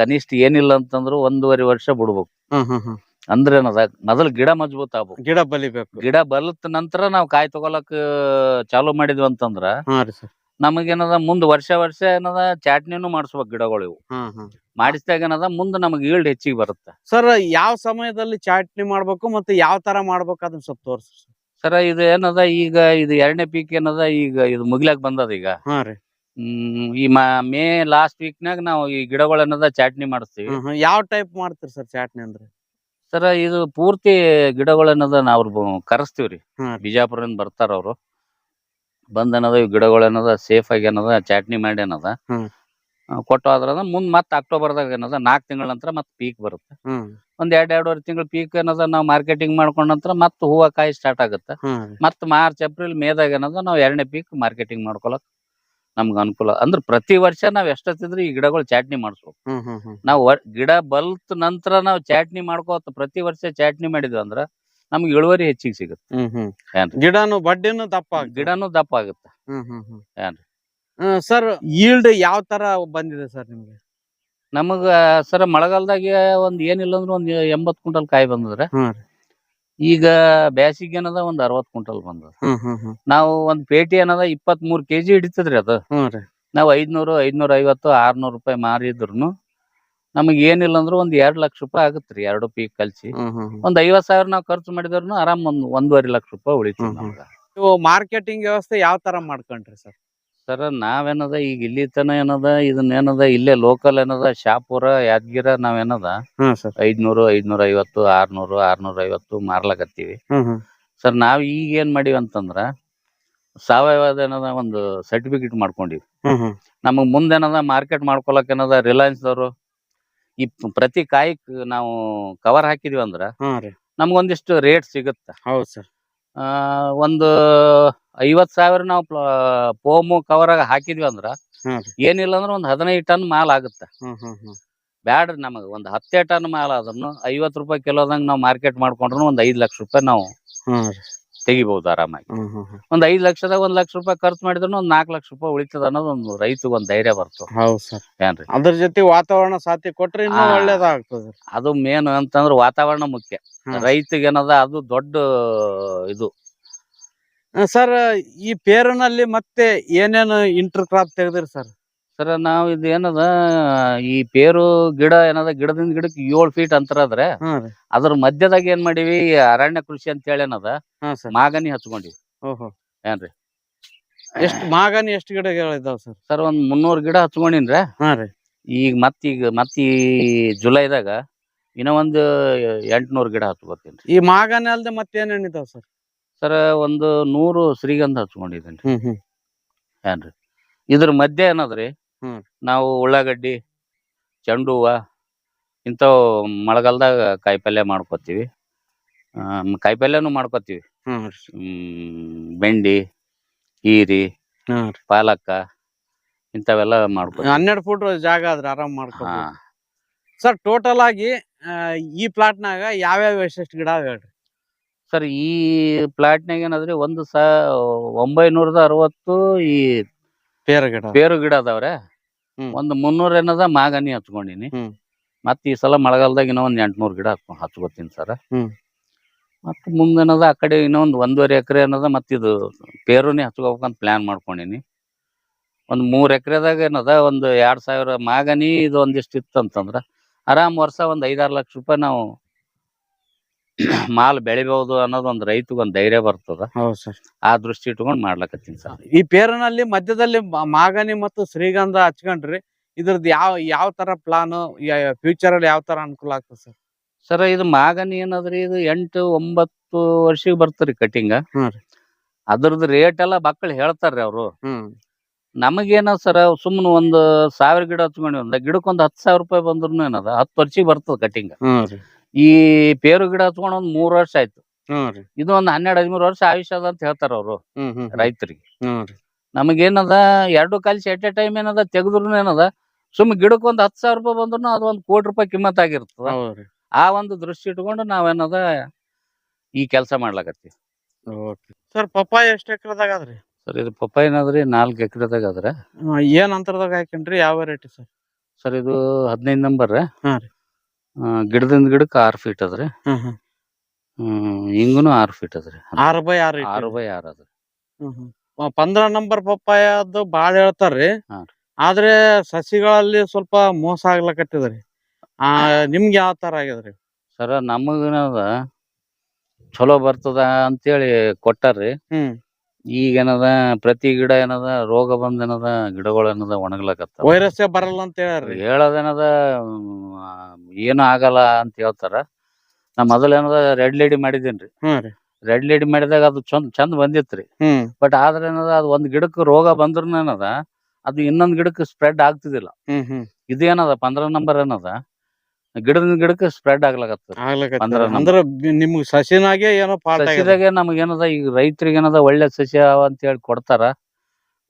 ಕನಿಷ್ಠ ಏನಿಲ್ಲ ಅಂತಂದ್ರು ಒಂದೂವರೆ ವರ್ಷ ಬಿಡ್ಬೇಕು. ಅಂದ್ರೆ ಮೊದಲ ಗಿಡ ಮಜಬೂತ್ ಆಗ್ಬೇಕು. ಗಿಡ ಬಲಿಬೇಕು. ಗಿಡ ಬಲತ್ ನಂತರ ನಾವು ಕಾಯಿ ತಗೊಳಕ್ ಚಾಲೂ ಮಾಡಿದ್ವಿ ಅಂತಂದ್ರ ಹಾ ರೀ ಸರ್. ನಮಗೇನದ ಮುಂದ್ ವರ್ಷ ವರ್ಷ ಏನದ ಚಾಟ್ನಿನು ಮಾಡಿಸ್ಬೇಕು ಗಿಡಗಳು ಇವು. ಮಾಡಿಸಿದಾಗ ಏನದ ಮುಂದೆ ನಮಗೆ ಈಲ್ಡ್ ಹೆಚ್ಚಿಗೆ ಬರುತ್ತೆ. ಸರ್ ಯಾವ ಸಮಯದಲ್ಲಿ ಚಾಟ್ನಿ ಮಾಡ್ಬೇಕು ಮತ್ತೆ ಯಾವ ತರ ಮಾಡ್ಬೇಕು ಅದನ್ನ ಸ್ವಲ್ಪ ತೋರ್ಸಿ ಸರ. ಇದು ಏನದ ಈಗ ಇದು ಎರಡನೇ ಪೀಕ್ ಏನದ ಈಗ ಇದು ಮುಗಿಲಾಕ್ ಬಂದದ ಈಗ. ಹ್ಮ್ ಈ ಮ- ಮೇ ಲಾಸ್ಟ್ ವೀಕ್ನಾಗ ನಾವು ಈ ಗಿಡಗಳನ್ನದ ಚಾಟ್ನಿ ಮಾಡಿಸ್ತೀವಿ. ಯಾವ ಟೈಪ್ ಮಾಡ್ತೀರಿ ಸರ್ ಚಾಟ್ನಿ ಅಂದ್ರೆ? ಸರ ಇದು ಪೂರ್ತಿ ಗಿಡಗಳನ್ನದ ನಾವು ಕರೆಸ್ತೀವ್ರಿ. ಬಿಜಾಪುರ ಬಿಜಾಪುರದಿಂದ ಬರ್ತಾರ ಅವರು. ಬಂದನದ ಗಿಡಗಳು ಗಿಡಗಳನ್ನದ ಸೇಫ್ ಆಗಿ ಏನದ ಚಾಟ್ನಿ ಮಾಡಿ ಏನದ. ಹ್ಮ್. ಕೊಟ್ಟು ಅದ್ರದ ಮುಂದ್ ಮತ್ತ್ ಅಕ್ಟೋಬರ್ದಾಗ ಏನದ ನಾಕ್ ತಿಂಗಳ ನಂತರ ಮತ್ತ್ ಪೀಕ್ ಬರುತ್ತೆ. ಹ್ಮ್. ಒಂದ್ ಎರಡ್ ಎರಡೂವರೆ ತಿಂಗಳ ಪೀಕ್ ಏನದ ನಾವು ಮಾರ್ಕೆಟಿಂಗ್ ಮಾಡ್ಕೊಂಡ ನಂತರ ಮತ್ತ್ ಹೂವ ಕಾಯಿ ಸ್ಟಾರ್ಟ್ ಆಗುತ್ತೆ. ಹ್ಮ್. ಮತ್ತ್ ಮಾರ್ಚ್ ಏಪ್ರಿಲ್ ಮೇದಾಗ ಏನದ ನಾವು ಎರಡನೇ ಪೀಕ್ ಮಾರ್ಕೆಟಿಂಗ್ ಮಾಡ್ಕೊಳಕ್ ನಮ್ಗೆ ಅನುಕೂಲ. ಅಂದ್ರೆ ಪ್ರತಿ ವರ್ಷ ನಾವ್ ಎಷ್ಟೊತ್ತಿದ್ರು ಈ ಗಿಡಗಳು ಚಾಟ್ನಿ ಮಾಡಿಸ್ಬೇಕು. ಹ್ಮ್ ಹ್ಮ್ ಹ್ಮ್. ನಾವು ಗಿಡ ಬಲ್ತ್ ನಂತರ ನಾವು ಚಾಟ್ನಿ ಮಾಡ್ಕೋತ ಪ್ರತಿ ವರ್ಷ ಚಾಟ್ನಿ ಮಾಡಿದ್ವಿ ಅಂದ್ರ ನಮ್ಗೆ ಇಳುವರಿ ಹೆಚ್ಚಿಗೆ ಸಿಗುತ್ತೆ. ಹ್ಮ್ ಹ್ಮ್. ಏನ್ರಿ? ಗಿಡನು ಬಡ್ಡಿನು ದಪ್ಪ ಆಗ್ತದೆ. ಗಿಡನೂ ದಪ್ಪ ಆಗುತ್ತೆ. ಹ್ಮ್ ಹ್ಮ್ ಹ್ಮ್. ಏನ್ರಿ? ಸರ್ ಈಲ್ಡ್ ಯಾವ ತರ ಬಂದಿದೆ ಸರ್ ನಿಮ್ಗೆ? ನಮಗ ಸರ್ ಮಳೆಗಾಲದಾಗ ಒಂದ್ ಏನಿಲ್ಲ ಅಂದ್ರೆ ಒಂದ್ ಎಂಬತ್ ಕ್ವಿಂಟಲ್ ಕಾಯಿ ಬಂದದ್ರೆ. ಹ್ಮ್ ಈಗ ಬ್ಯಾಸಿಗೆ ಏನದ ಒಂದ್ ಅರವತ್ ಕ್ವಿಂಟಲ್ ಬಂದ ಹ್ಮ್ ಹ್ಮ್ ಹ್ಮ್. ನಾವು ಒಂದ್ ಪೇಟಿ ಏನದ ಇಪ್ಪತ್ಮೂರ್ ಕೆಜಿ ಹಿಡಿತದ್ರಿ ಅದು. ಹ್ಮ್ ರೀ. ನಾವು ಐದ್ನೂರು ಐದ್ನೂರ ಐವತ್ತು ಆರ್ನೂರ್ ರೂಪಾಯಿ ಮಾರಿದ್ರು ನಮಗ್ ಏನಿಲ್ಲ ಅಂದ್ರೆ ಒಂದ್ ಎರಡ್ ಲಕ್ಷ ರೂಪಾಯಿ ಆಗತ್ರಿ ಎರಡು ಪೀಕ್ ಕಲ್ಸಿ. ಒಂದ್ ಐವತ್ ಸಾವಿರ ನಾವು ಖರ್ಚು ಮಾಡಿದ್ರು ಆರಾಮ್ ಒಂದ್ ಒಂದೂವರೆ ಲಕ್ಷ ರೂಪಾಯಿ ಉಳಿತು. ನೀವು ಮಾರ್ಕೆಟಿಂಗ್ ವ್ಯವಸ್ಥೆ ಯಾವ ತರ ಮಾಡ್ಕೊಂಡ್ರಿ ಸರ್? ಸರ್ ನಾವೇನದ ಈಗ ಇಲ್ಲಿ ತನ ಏನದ ಇದನ್ನ ಏನದ ಇಲ್ಲೇ ಲೋಕಲ್ ಏನದ ಶಾಪುರ ಯಾದಗಿರ ನಾವೇನದ? ಐದ್ನೂರು ಐದ್ನೂರ ಐವತ್ತು ಆರ್ನೂರು ಆರ್ನೂರ ಐವತ್ತು ಮಾರ್ಲಕತ್ತೀವಿ ಸರ್ ನಾವ್ ಈಗ ಏನ್ ಮಾಡಿವಿ ಅಂತಂದ್ರ ಸಾವಯವದ ಏನದ ಒಂದು ಸರ್ಟಿಫಿಕೇಟ್ ಮಾಡ್ಕೊಂಡಿವಿ. ನಮಗ್ ಮುಂದೆ ನಮಗ್ ಮುಂದೇನದ ಮಾರ್ಕೆಟ್ ಮಾಡ್ಕೊಳಕ್ ಏನದ ರಿಲಯನ್ಸ್ ದವರು ಈ ಪ್ರತಿ ಕಾಯಿ ನಾವು ಕವರ್ ಹಾಕಿದೀವಿ ಅಂದ್ರ ರೀ. ನಮ್ಗೊಂದಿಷ್ಟು ರೇಟ್ ಸಿಗುತ್ತ. ಹೌದು ಸರ್. ಆ ಒಂದು ಐವತ್ ಸಾವಿರ ನಾವು ಪೋಮು ಕವರ್ ಹಾಕಿದ್ವಿ ಅಂದ್ರ ರೀ. ಏನಿಲ್ಲ ಅಂದ್ರೆ ಒಂದ್ ಹದಿನೈದು ಟನ್ ಮಾಲ್ ಆಗುತ್ತೆ. ಹ್ಮ್ ಹ್ಮ್ ಹ್ಮ್. ಬ್ಯಾಡ್ರಿ ನಮಗ್ ಒಂದ್ ಹತ್ತೇ ಟನ್ ಮಾಲ್ ಅದನ್ನು ಐವತ್ ರೂಪಾಯಿ ಕಿಲೋದಂಗ್ ನಾವು ಮಾರ್ಕೆಟ್ ಮಾಡ್ಕೊಂಡ್ರು ಒಂದ್ ಐದ್ ಲಕ್ಷ ರೂಪಾಯಿ ನಾವು ರೀ. ತೆಗಿಬಹುದು ಆರಾಮಾಗಿ. ಒಂದ್ ಐದ್ ಲಕ್ಷದಾಗ ಒಂದ್ ಲಕ್ಷ ರೂಪಾಯಿ ಖರ್ಚು ಮಾಡಿದ್ರು ಒಂದ್ ನಾಲ್ಕು ಲಕ್ಷ ರೂಪಾಯಿ ಉಳಿತದ ಅನ್ನೋದು ಒಂದು ರೈತಗ್ ಒಂದ್ ಧೈರ್ಯ ಬರ್ತದ. ಹೌದು ಸರ್. ಏನ್ರಿ? ಅದ್ರ ಜೊತೆ ವಾತಾವರಣ ಸಾಥಿ ಕೊಟ್ರೆ ಇನ್ನೂ. ಒಳ್ಳೇದಾಗ್ತದೆ. ಅದು ಮೇನ್ ಅಂತಂದ್ರ ವಾತಾವರಣ ಮುಖ್ಯ. ಹ್ಮ್. ರೈತಗೆ ಏನದ ಅದು ದೊಡ್ಡ ಇದು. ಸರ್ ಈ ಪೇರುನಲ್ಲಿ ಮತ್ತೆ ಏನೇನು ಇಂಟರ್ ಕ್ರಾಪ್ ತೆಗೆದಿರಿ ಸರ್? ಸರ್ ನಾವ್ ಇದು ಏನದ ಈ ಪೇರು ಗಿಡ ಏನದ ಗಿಡದಿಂದ ಗಿಡಕ್ಕೆ ಏಳ್ ಫೀಟ್ ಅಂತರ ಆದ್ರೆ ರೀ. ಅದ್ರ ಮಧ್ಯದಾಗ ಏನ್ ಮಾಡೀವಿ ಈ ಅರಣ್ಯ ಕೃಷಿ ಅಂತ ಹೇಳಿ ಏನದ ಹಾ ಸರ್. ಮಾಗನಿ ಹಚ್ಕೊಂಡಿವಿ. ಓಹೋ. ಏನ್ರಿ ಎಷ್ಟು ಮಾಗನಿ ಎಷ್ಟು ಇದಾವ ಸರ್? ಸರ್ ಒಂದ್ ಮುನ್ನೂರ್ ಗಿಡ ಹಚ್ಕೊಂಡಿನ್ರಿ. ಹಾ ರೀ. ಈಗ ಮತ್ತ್ ಈಗ ಮತ್ತ್ ಈ ಜುಲೈದಾಗ ಇನ್ನ ಒಂದು ಎಂಟ್ನೂರ್ ಗಿಡ ಹಚ್ಕೊತೀನಿ ಈ ಮಾಗನಿ ಅಲ್ದೆ ಮತ್ತೆ ಏನೇನ್ ಇದಾವ್ ಸರ್? ಸರ್ ಒಂದು ನೂರು ಶ್ರೀಗಂಧ ಹಚ್ಕೊಂಡಿದ್ದೀನಿ ಹ್ಮ್ ಹ್ಮ್. ಏನ್ರಿ ಇದ್ರ ಮಧ್ಯ ಏನದ್ರಿ ಹ್ಮ್. ನಾವು ಉಳ್ಳಾಗಡ್ಡಿ ಚೆಂಡು ಹೂವ ಇಂಥವು ಮಳೆಗಾಲದಾಗ ಕಾಯಿಪಲ್ಯ ಮಾಡ್ಕೋತೀವಿ ಆಮ್, ಕಾಯಿಪಲ್ಯನೂ ಮಾಡ್ಕೋತೀವಿ ಹ್ಮ್ ರೀ. ಹ್ಮ್ ಬೆಂಡಿ ಹೀರಿ ಹ್ಮ್ ರೀ. ಪಾಲಕ್ಕ ಇಂಥವೆಲ್ಲ ಮಾಡ್ಕೋತೀವಿ ಹನ್ನೆರಡು ಫುಟ್ ಜಾಗ ಆದ್ರೆ ಆರಾಮ್ ಮಾಡ್ಕೊ ಸರ್ ಟೋಟಲ್ ಆಗಿ ಆ, ಈ ಪ್ಲಾಟ್ನಾಗ ಯಾವ್ಯಾವ ಎಷ್ಟೆಷ್ಟು ಗಿಡ ಅವ ಹೇಳ್ರಿ ಸರ್ ಈ ಪ್ಲಾಟ್ನಾಗ ಏನದ್ರಿ ಒಂದು ಸಾ ಒಂಬೈನೂರದ ಅರವತ್ತು ಈ ಪೇರು ಗಿಡ ಪೇರು ಗಿಡ ಅದಾವ್ರೆ. ಒಂದು ಮುನ್ನೂರ ಏನದ ಮಾಗನಿ ಹಚ್ಕೊಂಡಿನಿ. ಮತ್ತ್ ಈ ಸಲ ಮಳೆಗಾಲದಾಗ ಇನ್ನೂ ಒಂದ್ ಎಂಟ್ನೂರ್ ಗಿಡ ಹಚ್ಕೊ ಹಚ್ಕೋತೀನಿ ಸರ್. ಮತ್ತ್ ಮುಂದೇನದ ಆ ಕಡೆ ಇನ್ನೊಂದ್ ಒಂದೂವರೆ ಎಕರೆ ಏನದ ಮತ್ತ್ ಇದು ಪೇರುನೇ ಹಚ್ಕೋಬೇಕಂತ ಪ್ಲಾನ್ ಮಾಡ್ಕೊಂಡಿನಿ. ಒಂದ್ ಮೂರ್ ಎಕರೆದಾಗ ಏನದ ಒಂದ್ ಎರಡ್ ಸಾವಿರ ಮಾಗನಿ ಇದು ಒಂದಿಷ್ಟು ಇತ್ತಂತಂದ್ರ. ಆರಾಮ್ ವರ್ಷ ಒಂದ್ ಐದಾರು ಲಕ್ಷ ರೂಪಾಯಿ ನಾವು ಮಾಲ್ ಬೆಳಿಬಹುದು ಅನ್ನೋದು ಒಂದ್ ರೈತಗ್ ಒಂದ್ ಧೈರ್ಯ ಬರ್ತದ. ಹೌದು ಸರ್. ಆ ದೃಷ್ಟಿ ಇಟ್ಕೊಂಡ್ ಮಾಡ್ಲಕತ್ತೀನಿ ಸರ್. ಈ ಪೇರನಲ್ಲಿ ಮಧ್ಯದಲ್ಲಿ ಮ- ಮಾಗನಿ ಮತ್ತು ಶ್ರೀಗಂಧ ಹಚ್ಕೊಂಡ್ರಿ ಇದ್ರದ್ದು ಯಾವ ಯಾವ ತರ ಪ್ಲಾನ್ ಫ್ಯೂಚರ್ ಅಲ್ಲಿ ಯಾವ ತರ ಅನುಕೂಲ ಆಗ್ತದೆ ಸರ್? ಸರ್ ಇದು ಮಾಗನಿ ಏನದ್ರಿ ಇದು ಎಂಟು ಒಂಬತ್ತು ವರ್ಷಕ್ಕೆ ಬರ್ತರಿ ಕಟಿಂಗ್ ರೀ. ಅದ್ರದ್ದು ರೇಟ್ ಎಲ್ಲ ಮಕ್ಕಳು ಹೇಳ್ತಾರ್ರಿ ಅವ್ರು. ಹ್ಮ್. ನಮಗೇನ ಸರ್ ಸುಮ್ಮನೆ ಒಂದು ಸಾವಿರ ಗಿಡ ಹಚ್ಕೊಂಡಿ ಒಂದ ಗಿಡಕ್ಕೆ ಒಂದು ಹತ್ತು ಸಾವಿರ ರೂಪಾಯಿ ಬಂದ್ರು ಏನದ ಹತ್ತು ವರ್ಷಕ್ಕೆ ಬರ್ತದ ಕಟಿಂಗ್ ಹ್ಮ್ ರೀ. ಈ ಪೇರು ಗಿಡ ಹತ್ಕೊಂಡ್ ಒಂದ್ ಮೂರ್ ವರ್ಷ ಆಯ್ತು. ಇದು ಒಂದ್ ಹನ್ನೆರಡ್ ಹದಿಮೂರು ವರ್ಷ ಆಯುಷ್ಯ ಅದ ಅಂತ ಹೇಳ್ತಾರ ಅವ್ರು. ರೈತರಿಗೆ. ನಮಗೇನದ ಎರಡು ಕಲ್ಸಿ ಎಟ್ ಎ ಟೈಮ್ ಏನದ ತೆಗೆದ್ರು ಏನದ ಸುಮ್ ಗಿಡಕ್ಕೆ ಒಂದ್ ಹತ್ತು ಸಾವಿರ ರೂಪಾಯಿ ಬಂದ್ರು ಅದು ಒಂದ್ ಕೋಟಿ ರೂಪಾಯಿ ಕಿಮ್ಮತ್ ಆಗಿರ್ತದ. ಆ ಒಂದು ದೃಷ್ಟಿ ಇಟ್ಕೊಂಡು ನಾವೇನದ ಈ ಕೆಲಸ ಮಾಡ್ಲಕತ್ತೀವಿ. ಓಕೆ. ಸರ್ ಪಪ್ಪಾಯ ಎಷ್ಟ್ ಎಕರೆದಾಗ ಅದ್ರಿ ಸರ್ ಇದು ಪಪ್ಪಾಯ ಏನಾದ್ರಿ ನಾಲ್ಕ್ ಎಕರೆದಾಗ ಅದ್ರ ಏನ್ ಅಂತರದಾಗ ಹಾಕಿನ್ರಿ? ಯಾವ ವೆರೈಟಿ ಸರ್? ಸರ್ ಇದು ಹದಿನೈದು ನಂಬರ್. ಹಾ ರೀ. ಗಿಡದಿಂದ ಗಿಡಕ್ಕೆ ಆರು ಫೀಟ್ ಅದ್ರಿ. ಹಿಂಗುನು ಆರು ಫೀಟ್ ಅದ್ರಿ. ಆರು ಬೈ ಆರು ಆರು ಬೈ ಆರು ಅದ್ರಿ. ಪಂದ್ರ ನಂಬರ್ ಅದು ಬಾಳ ಹೇಳ್ತಾರ್ರಿ. ರೀ ಆದ್ರೆ ಸಸಿಗಳಲ್ಲಿ ಸ್ವಲ್ಪ ಮೋಸ ಆಗ್ಲಕತ್ತಿದ್ರಿ. ಆ ನಿಮ್ಗೆ ಯಾವ ತರ ಆಗ್ಯದ್ರಿ? ಸರ ಅದ ಚಲೋ ಬರ್ತದ ಅಂತೇಳಿ ಕೊಟ್ಟಾರ್ರಿ. ಹ್ಮ್ ಈಗೇನದ ಪ್ರತಿ ಗಿಡ ಏನದ ರೋಗ ಬಂದ್ ಏನದ ಗಿಡಗಳು ಏನದ ಒಣಗ್ಲಕತ್ತ ವೈರಸ್ ಬರಲ್ಲ ಅಂತ ಹೇಳ್ರಿ ಹೇಳೋದೇನದ ಏನು ಆಗಲ್ಲ ಅಂತ ಹೇಳ್ತಾರ. ನಾ ಮೊದಲ ಏನದ ರೆಡ್ ಲೇಡಿ ಮಾಡಿದೇನ್ರಿ. ರೆಡ್ ಲೇಡಿ ಮಾಡಿದಾಗ ಅದು ಚಂದ ಚಂದ ಬಂದಿತ್ರಿ. ಬಟ್ ಆದ್ರ ಏನದ ಅದ್ ಒಂದ್ ಗಿಡಕ್ಕೆ ರೋಗ ಬಂದ್ರು ಏನದ ಅದು ಇನ್ನೊಂದ್ ಗಿಡಕ್ಕೆ ಸ್ಪ್ರೆಡ್ ಆಗ್ತಿದಿಲ್ಲ. ಇದೇನದ ಪಂದ್ರ ನಂಬರ್ ಏನದ ಗಿಡದಿಂದ ಗಿಡಕ್ಕೆ ಸ್ಪ್ರೆಡ್ ನಂಬರ್. ಅಂದ್ರ ನಿಮ್ಗ್ ಸಸಿನಾಗೆ ಏನೋ ಪಾಠ ನಮಗ್ ಏನದ ಈಗ ರೈತರಿಗೆ ಏನದ ಒಳ್ಳೆ ಸಸಿ ಅವ ಅಂತ ಹೇಳಿ ಕೊಡ್ತಾರ.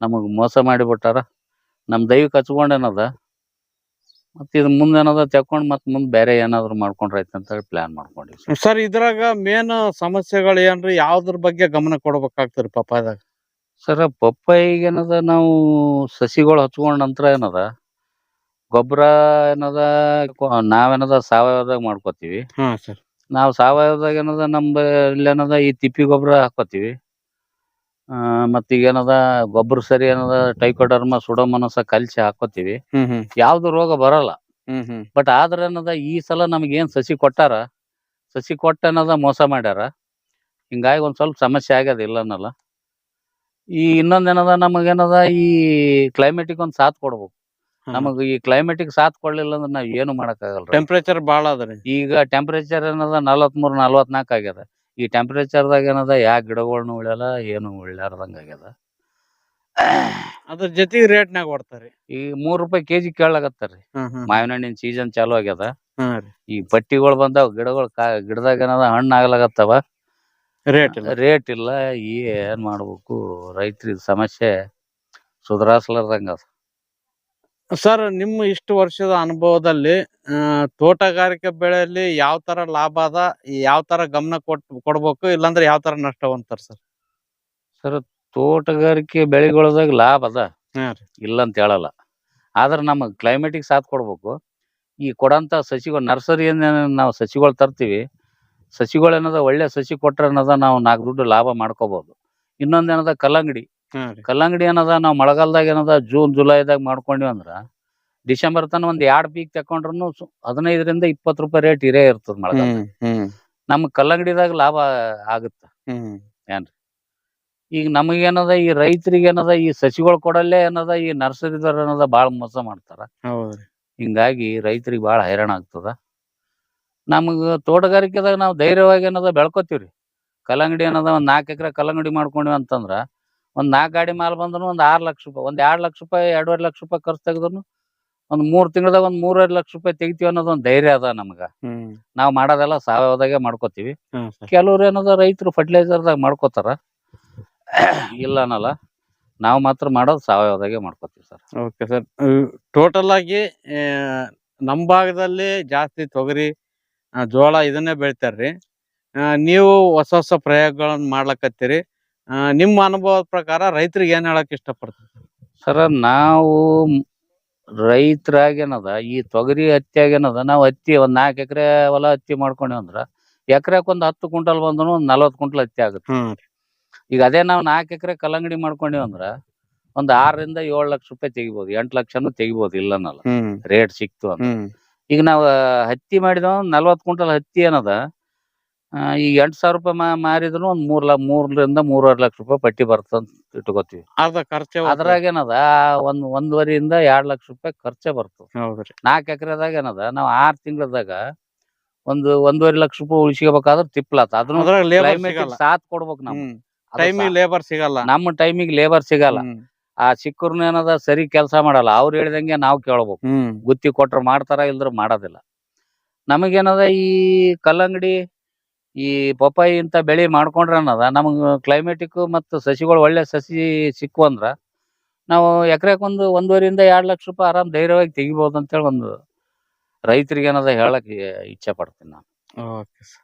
ನಮಗ್ ಮೋಸ ಮಾಡಿಬಿಟ್ಟಾರ ನಮ್ ದೈವ ಹಚ್ಕೊಂಡ್ ಏನದ ಮತ್ ಇದ್ ಮುಂದ್ ಏನದ ತಕೊಂಡ್ ಮತ್ ಮುಂದ್ ಬೇರೆ ಏನಾದ್ರು ಮಾಡ್ಕೊಂಡ್ರೈತೆ ಅಂತ ಹೇಳಿ ಪ್ಲಾನ್ ಮಾಡ್ಕೊಂಡಿವಿ ಸರ್. ಇದ್ರಾಗ ಮೇನ್ ಸಮಸ್ಯೆಗಳು ಏನ್ರಿ? ಯಾವ್ದ್ರ ಬಗ್ಗೆ ಗಮನ ಕೊಡ್ಬೇಕಾಗ್ತದ್ರಿ ಪಪ್ಪಾಯದಾಗ? ಸರ್ ಪಪ್ಪಾಯಿಗೆ ಏನದ ನಾವು ಸಸಿಗಳು ಹಚ್ಕೊಂಡ್ ನಂತರ ಏನದ ಗೊಬ್ಬರ ಏನದ ಕೊ- ನಾವೇನದ ಸಾವಯವದಾಗ ಮಾಡ್ಕೋತೀವಿ. ಹಾ ಸರ್. ನಾವು ಸಾವಯವದಾಗ ಏನದ ನಮ್ಮ ಇಲ್ಲಿ ಏನದ ಈ ತಿಪ್ಪಿ ಗೊಬ್ಬರ ಹಾಕೋತೀವಿ. ಆ ಮತ್ತ್ ಈಗ ಏನದ ಗೊಬ್ಬರ ಸರಿ ಏನದ ಟೈಕೋಡರ್ಮ ಸುಡೋಮನಸ ಕಲ್ಸಿ ಹಾಕೋತೀವಿ. ಹ್ಮ್ ಹ್ಮ್. ಯಾವ್ದು ರೋಗ ಬರಲ್ಲ. ಹ್ಮ್ ಹ್ಮ್. ಬಟ್ ಆದ್ರ ಏನದ ಈ ಸಲ ನಮ್ಗೆ ಏನ್ ಸಸಿ ಕೊಟ್ಟಾರ ಸಸಿ ಕೊಟ್ಟ ಏನದ ಮೋಸ ಮಾಡ್ಯಾರ. ಹಿಂಗಾಗಿ ಒಂದ್ ಸ್ವಲ್ಪ ಸಮಸ್ಯೆ ಆಗ್ಯದ ಇಲ್ಲ ಅನ್ನಲ್ಲ ಈ ಇನ್ನೊಂದ್ ಏನದ ನಮಗೇನದ ಈ ಕ್ಲೈಮೇಟಿಗೆ ಒಂದ್ ಸಾಥ್ ಕೊಡ್ಬೇಕು. ನಮಗ್ ಈ ಕ್ಲೈಮೇಟಿಕ್ ಸಾಥ್ ಕೊಡ್ಲಿಲ್ಲ ಅಂದ್ರೆ ನಾವ್ ಏನು ಮಾಡಕ್ ಆಗಲ್ಲ ಟೆಂಪರೇಚರ್ ಬಹಳ ಅದ್ರಿ ಈಗ ಟೆಂಪರೇಚರ್ ಏನದ ನಲವತ್ಮೂರ್ ನಲವತ್ನಾಲ್ಕು ಆಗ್ಯದ. ಈ ಟೆಂಪರೇಚರ್ ದಾಗ ಏನದ ಯಾ ಗಿಡಗಳ್ನು ಉಳ್ಯಲ್ಲ ಏನು ಉಳ್ಯಾರ್ದಂಗ ಆಗ್ಯದ. ಅದ್ರ ಜೊತೆಗೆ ರೇಟ್ನಾಗ ಕೊಡ್ತಾರಿ ಈ ಮೂರ್ ರೂಪಾಯಿ ಕೆಜಿ ಕೇಳಾಕತ್ತಾರ್ರಿ ಹ್ಮ್ ಮಾವಿನ ಹಣ್ಣಿನ ಸೀಸನ್ ಚಾಲು ಆಗ್ಯದ. ಈ ಪಟ್ಟಿಗಳು ಬಂದಾವ ಗಿಡಗಳು ಕಾ ಗಿಡದಾಗ ಏನದ ಹಣ್ಣು ಆಗ್ಲಾಗತ್ತವ. ರೇಟ್ ಇಲ್ಲ. ರೇಟ್ ಇಲ್ಲ ಏನ್ ಮಾಡ್ಬೇಕು? ರೈತರಿಗೆ ಸಮಸ್ಯೆ ಸುಧಾರಿಸ್ಲಾರ್ದಂಗ ಅದ. ಸರ್ ನಿಮ್ಮ ಇಷ್ಟು ವರ್ಷದ ಅನುಭವದಲ್ಲಿ ತೋಟಗಾರಿಕೆ ಬೆಳೆಯಲ್ಲಿ ಯಾವ ತರ ಲಾಭ ಅದ ಯಾವ ತರ ಗಮನ ಕೊಟ್ ಕೊಡ್ಬೇಕು ಇಲ್ಲಾಂದ್ರೆ ಯಾವ ತರ ನಷ್ಟವಂತಾರ ಸರ್? ಸರ್ ತೋಟಗಾರಿಕೆ ಬೆಳೆಗಳದಾಗ ಲಾಭ ಅದ. ಇಲ್ಲ ಅಂತ ಹೇಳಲ್ಲ. ಆದ್ರೆ ನಮಗೆ ಕ್ಲೈಮೇಟಿಗೆ ಸಾಥ್ ಕೊಡ್ಬೇಕು. ಈ ಕೊಡಂತ ಸಸಿಗಳು ನರ್ಸರಿಯಿಂದ ನಾವು ಸಸಿಗಳು ತರ್ತೀವಿ. ಸಸಿಗಳು ಏನದ ಒಳ್ಳೆ ಸಸಿ ಕೊಟ್ರೆ ಅನ್ನೋದ ನಾವು ನಾಲ್ಕು ದುಡ್ಡು ಲಾಭ ಮಾಡ್ಕೋಬಹುದು ಇನ್ನೊಂದ್ ಏನದ ಕಲ್ಲಂಗಡಿ. ಕಲ್ಲಂಗಡಿ ಏನದ ನಾವು ಮಳೆಗಾಲದಾಗ ಏನದ ಜೂನ್ ಜುಲೈದಾಗ ಮಾಡ್ಕೊಂಡ್ವಿ ಅಂದ್ರ ಡಿಸೆಂಬರ್ ತನ ಒಂದ್ ಎರಡ್ ಪೀಕ್ ತಕೊಂಡ್ರು ಹದಿನೈದರಿಂದ ಇಪ್ಪತ್ ರೂಪಾಯಿ ರೇಟ್ ಇರೇ ಇರ್ತದ ಮಳೆಗಾಲ ನಮ್ ಕಲ್ಲಂಗಡಿದಾಗ ಲಾಭ ಆಗುತ್ತ. ಏನ್ರಿ? ಈಗ ನಮಗೇನದ ಈ ರೈತರಿಗೆ ಏನದ ಈ ಸಸಿಗಳು ಕೊಡಲ್ಲೇ ಏನದ ಈ ನರ್ಸರಿದವ್ರ ಏನದ ಬಾಳ ಮೋಸ ಮಾಡ್ತಾರ. ಹಿಂಗಾಗಿ ರೈತರಿಗೆ ಬಾಳ ಹೈರಾಣ ಆಗ್ತದ. ನಮಗ ತೋಟಗಾರಿಕೆದಾಗ ನಾವು ಧೈರ್ಯವಾಗಿ ಏನದ ಬೆಳ್ಕೊತೀವ್ರಿ. ಕಲ್ಲಂಗಡಿ ಏನದ ಒಂದ್ ನಾಲ್ಕು ಎಕರೆ ಕಲ್ಲಂಗಡಿ ಮಾಡ್ಕೊಂಡ್ವಿ ಅಂತಂದ್ರ ಒಂದ್ ನಾಕ್ ಗಾಡಿ ಮಾಲ್ ಬಂದ್ರು ಒಂದ್ ಆರ್ ಲಕ್ಷ ರೂಪಾಯಿ ಒಂದ್ ಎರಡ್ ಲಕ್ಷ ರೂಪಾಯಿ ಎರಡೂವರೆ ಲಕ್ಷ ರೂಪಾಯಿ ಖರ್ಚ್ ತೆಗೆದ್ರು ಒಂದ್ ಮೂರ್ ತಿಂಗಳದಾಗ ಒಂದ್ ಮೂರುವರೆ ಲಕ್ಷ ರೂಪಾಯಿ ತೆಗಿತೀವಿ ಅನ್ನೋದ್ ಒಂದ್ ಧೈರ್ಯ ಅದ ನಮ್ಗ. ನಾವ್ ಮಾಡೋದೆಲ್ಲ ಸಾವಯವದಾಗೆ ಮಾಡ್ಕೋತೀವಿ. ಕೆಲವ್ರು ಏನದ ರೈತರು ಫರ್ಟಿಲೈಸರ್ದಾಗ ಮಾಡ್ಕೋತಾರ. ಇಲ್ಲ ಅನ್ನಲ್ಲ ನಾವು ಮಾತ್ರ ಮಾಡೋದು ಸಾವಯವದಾಗೆ ಮಾಡ್ಕೋತೀವಿ ಸರ್. Okay sir. ಟೋಟಲ್ ಆಗಿ ನಮ್ ಭಾಗದಲ್ಲಿ ಜಾಸ್ತಿ ತೊಗರಿ ಆ, ಜೋಳ ಇದನ್ನೇ ಬೆಳಿತಾರ್ರಿ. ಆ, ನೀವು ಹೊಸ ಹೊಸ ಪ್ರಯೋಗಗಳನ್ನ ಮಾಡ್ಲಕತ್ತೀರಿ. ನಿಮ್ಮ ಅನುಭವದ ಪ್ರಕಾರ ರೈತರಿಗೆ ಏನ್ ಹೇಳಕ್ ಇಷ್ಟಪಡ್ತೀರಿ? ಸರ ನಾವು ರೈತರಾಗೇನದ ಈ ತೊಗರಿ ಹತ್ತಿಯಾಗೇನದ ನಾವು ಹತ್ತಿ ಒಂದ್ ನಾಲ್ಕು ಎಕರೆ ಹೊಲ ಹತ್ತಿ ಮಾಡ್ಕೊಂಡಿವಿ ಅಂದ್ರ ಎಕರೆಕ್ ಒಂದ್ ಹತ್ತು ಕ್ವಿಂಟಲ್ ಬಂದ್ರು ಒಂದ್ ನಲ್ವತ್ ಕ್ವಿಂಟಲ್ ಹತ್ತಿ ಆಗುತ್ತೆ. ಈಗ ಅದೇ ನಾವು ನಾಲ್ಕು ಎಕರೆ ಕಲ್ಲಂಗಡಿ ಮಾಡ್ಕೊಂಡಿವಿ ಅಂದ್ರ ಒಂದ್ ಆರರಿಂದ ಏಳು ಲಕ್ಷ ರೂಪಾಯಿ ತೆಗಿಬಹುದು ಎಂಟ್ ಲಕ್ಷನು ತೆಗಿಬಹುದು ಇಲ್ಲನಲ್ಲ. ರೇಟ್ ಸಿಕ್ತು ಅಂತ. ಈಗ ನಾವ್ ಹತ್ತಿ ಮಾಡಿದ ನಲ್ವತ್ ಕ್ವಿಂಟಲ್ ಹತ್ತಿ ಏನದ ಈಗ ಎಂಟು ಸಾವಿರ ರೂಪಾಯಿ ಮಾರಿದ್ರು ಒಂದ್ ಮೂರ್ ಲಕ್ಷ ಮೂರರಿಂದ ಮೂರುವರೆ ಲಕ್ಷ ರೂಪಾಯಿ ಪಟ್ಟಿ ಅಂತ ಇಟ್ಕೋತೀವಿ. ಅರ್ಧ ಖರ್ಚೆ. ಅದ್ರಾಗ ಏನದ ಒಂದ್ ಒಂದೂವರೆಯಿಂದ ಎರಡ್ ಲಕ್ಷ ರೂಪಾಯಿ ಖರ್ಚೆ ಬರ್ತದ. ಹೌದ್ರಿ. ನಾಲ್ಕು ಎಕರೆದಾಗ ಏನದ ನಾವ್ ಆರ್ ತಿಂಗಳದಾಗ ಒಂದು ಒಂದೂವರೆ ಲಕ್ಷ ರೂಪಾಯಿ ಉಳಿಸ್ಕೋಬೇಕಾದ್ರೆ ತಿಪ್ಪಲತ್ತ ಅದನ್ನ ಸಾಥ್ ಕೊಡ್ಬೇಕು ಹ್ಮ್. ಟೈಮಿಗೆ ಲೇಬರ್ ಸಿಗಲ್ಲ. ನಮ್ಮ ಟೈಮಿಗೆ ಲೇಬರ್ ಸಿಗಲ್ಲ. ಆ ಸಿಕ್ಕರ್ನ ಏನದ ಸರಿ ಕೆಲಸ ಮಾಡಲ್ಲ. ಅವ್ರು ಹೇಳಿದಂಗೆ ನಾವು ಕೇಳ್ಬೇಕು. ಗುತ್ತಿ ಕೊಟ್ರ ಮಾಡ್ತಾರ ಇಲ್ದ್ರ ಮಾಡೋದಿಲ್ಲ. ನಮಗೇನದ ಈ ಕಲ್ಲಂಗಡಿ ಈ ಪಪ್ಪಾಯಿ ಇಂತ ಬೆಳೆ ಮಾಡ್ಕೊಂಡ್ರ ಅನ್ನದ? ನಮಗ್ ಕ್ಲೈಮೇಟಿಕ್ ಮತ್ತು ಸಸಿಗಳು ಒಳ್ಳೆ ಸಸಿ ಸಿಕ್ಕು ಅಂದ್ರ ನಾವು ಎಕರೆಕ್ ಒಂದು ಒಂದೂವರೆಯಿಂದ ಎರಡು ಲಕ್ಷ ರೂಪಾಯಿ ಆರಾಮ್ ಧೈರ್ಯವಾಗಿ ತೆಗಿಬಹುದು ಅಂತೇಳಿ ಒಂದು ರೈತರಿಗೆ ಏನದ ಹೇಳಕ್ಕೆ ಇಚ್ಛೆ ಪಡ್ತೀನಿ ನಾನು. Okay sir.